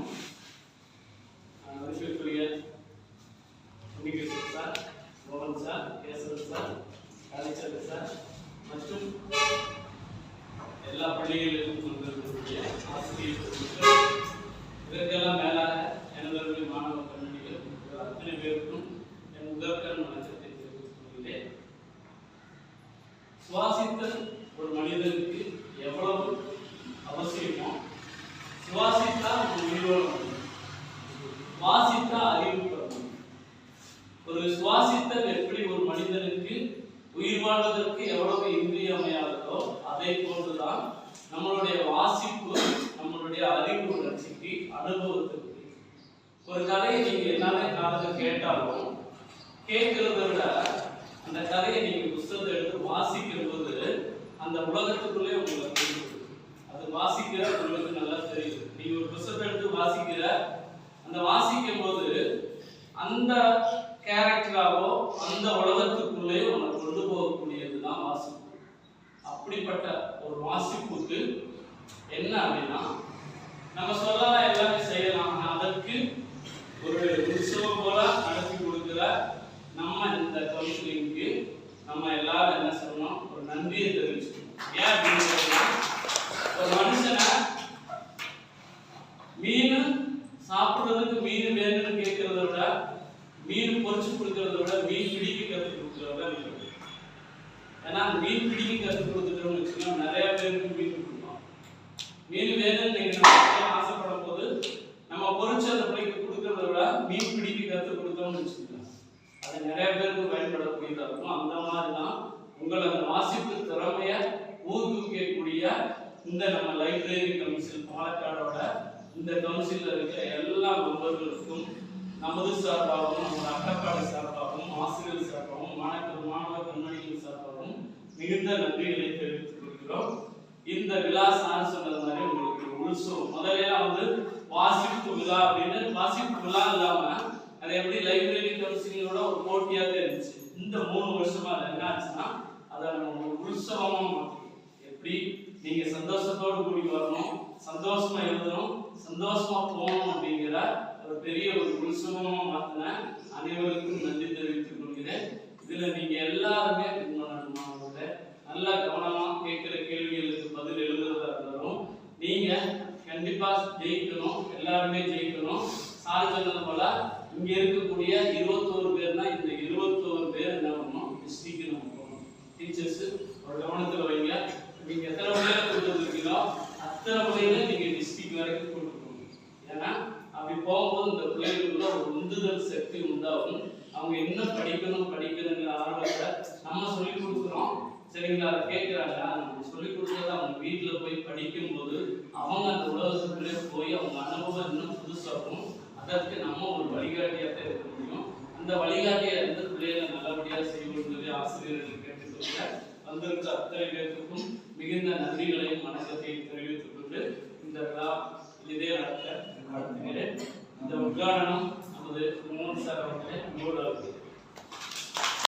அனைவருக்கும் வணக்கம் உன்னிகிருஷ்ணன் சார் மோகன் sir Kesavan sir Kalichandra sir மற்றும் எல்லா பள்ளிகளிலும் கொண்டிருக்கக்கூடிய பெருமக்கள், இதற்கெல்லாம் மேலாக எனதருமை மாணவ கண்மணிகள் இவர் அத்தனை பேருக்கும் என் முதற்கண் வணக்கத்தை தெரிவித்துக் கொள்கிறேன் சுவாசித்தல் ஒரு மனிதனுக்கு எவ்வளவு அவசியமோ சுவாசித்தால் ஒரு உயிரோடு முடியும். வாசித்தா அறிவு பெறணும் ஒரு சுவாசித்தல் எப்படி ஒரு மனிதனுக்கு உயிர் வாழ்வதற்கு எவ்வளவு இன்றியமையாததோ அதை போன்றுதான் நம்மளுடைய வாசிப்பு நம்மளுடைய அறிவு வளர்ச்சிக்கு அனுபவத்திற்கு ஒரு கதையை நீங்க என்னாலே காதுல கேட்டாலும் கேட்கிறத விட அந்த கதையை நீங்க புத்தகத்தை எடுத்து வாசிக்கிற போது அந்த உலகத்துக்குள்ளே உங்களுக்கு தெரியும் அது வாசிக்கிற உங்களுக்கு நல்லா தெரியுது நீங்க ஒரு புத்தகத்தை எடுத்து வாசிக்கிற அந்த வாசிக்கும் போது அந்த கேரக்டராவோ அந்த உலகத்துக்குள்ளே உன்னை கொண்டு போகக்கூடியது தான் வாசிப்பு. அப்படிப்பட்ட ஒரு வாசிப்புக்கு என்ன அப்படின்னா நம்ம சொல்லலாம் எல்லாமே செய்யலாம் அதற்கு ஒரு உற்சவம் போல நடத்தி கொடுக்கிற நம்ம இந்த கவுன்சிலிங்க்கு நம்ம எல்லாரும் என்ன சொல்லணும் ஒரு நன்றியை தெரிவிச்சுக்கணும். ஏன் அப்படின்னு ஒரு மனுஷனை மீன் சாப்பிட்றதுக்கு மீன் மீன் பொறிச்சு கொடுக்கறத விட மீன் பிடிக்க கற்றுக் கொடுக்குறவங்க விட ஏன்னா மீன் பிடிக்க கற்றுக் கொடுத்துட்டோம்னு வச்சுக்கோங்க நிறைய பேருக்கு மீன் கொடுக்கலாம் மீன் வேணும்னு ஆசைப்படும் போது நம்ம பொறிச்சு அந்த பிள்ளைக்கு கொடுக்கறத விட மீன் பிடிக்க கற்றுக் கொடுத்தோம்னு வச்சுக்கோங்க. அது நிறைய பேருக்கு பயன்படக்கூடியதாக இருக்கும். அந்த மாதிரி தான் உங்களை அந்த வாசிப்பு திறமையை ஊக்குவிக்கக்கூடிய இந்த நம்ம லைப்ரரி கவுன்சில் பாலக்காடோட இந்த கவுன்சிலில் இருக்கிற எல்லா மெம்பர்களுக்கும் நமது சார்பாகவும் நம்ம அட்டப்பாடி சார்பாகவும் ஆசிரியர் சார்பாகவும் மாணவர் மாணவ கண்மணிகள் சார்பாகவும் மிகுந்த நன்றிகளை தெரிவித்துக் கொள்கிறோம். இந்த விழா சார் சொன்னது மாதிரி உங்களுக்கு உற்சவம். முதல்ல வந்து வாசிப்பு விழா அப்படின்னு வாசிப்பு விழா இல்லாம அது எப்படி லைப்ரரி கவுன்சிலிங்கோட ஒரு போட்டியாக இருந்துச்சு. இந்த மூணு வருஷமா அது என்ன ஆச்சுன்னா அதை நம்ம ஒரு உற்சவமா எப்படி? நீங்க சந்தோஷத்தோடு கூடி வரணும் சந்தோஷமா எழுதணும் சந்தோஷமா போகணும் அப்படிங்கிற ஒரு பெரிய ஒரு உற்சவமா மாத்தின அனைவருக்கும் நன்றி தெரிவித்துக் கொள்கிறேன். இதுல நீங்க எல்லாருமே பின்வரும் நல்லா கவனமா கேட்கிற கேள்விகளுக்கு பதில் எழுதுறதா இருந்தாலும் நீங்க கண்டிப்பா ஜெயிக்கணும் எல்லாருமே ஜெயிக்கணும். சார் சொன்னது போல இங்க இருக்கக்கூடிய இருபத்தோரு பேர்னா இந்த இருபத்தோரு பேர் என்ன பண்ணணும்? டிஸ்ட்ரிக்ட் நம்ம போகணும். டீச்சர்ஸ் ஒரு கவனத்துல வைங்க. நீங்க எத்தனை பிள்ளைகளை கொண்டு வந்திருக்கீங்களோ அத்தனை பிள்ளைகளை போகும்போது இந்த பிள்ளைகளுக்குள்ள ஒரு உந்துதல் சக்தி உண்டாகும். அவங்க என்ன படிக்கணும் படிக்கணுங்கிற ஆர்வத்தை நம்ம சொல்லி கொடுக்குறோம். சரிங்களா? அதை கேட்குறாங்க. நம்ம சொல்லி கொடுத்தது அவங்க வீட்டில் போய் படிக்கும்போது அவங்க அந்த உலகத்துக்குள்ளே போய் அவங்க அனுபவம் இன்னும் புதுசாகும் அதற்கு நம்ம ஒரு வழிகாட்டியாக தான் இருக்க முடியும். அந்த வழிகாட்டியை எந்த பிள்ளைகளை நல்லபடியாக செய்யணும்னு சொல்லி ஆசிரியர்கள் கேட்டுக்கொள்ள வந்திருக்க அத்தனை பேருக்கும் மிகுந்த நன்றிகளையும் வணக்கத்தையும் தெரிவித்துக் கொண்டு இந்த விழா இதே நடத்த வாழ்த்துகிறேன் இந்த உத்காடனம் நமது மோகன் சார் அவர்களே நூல்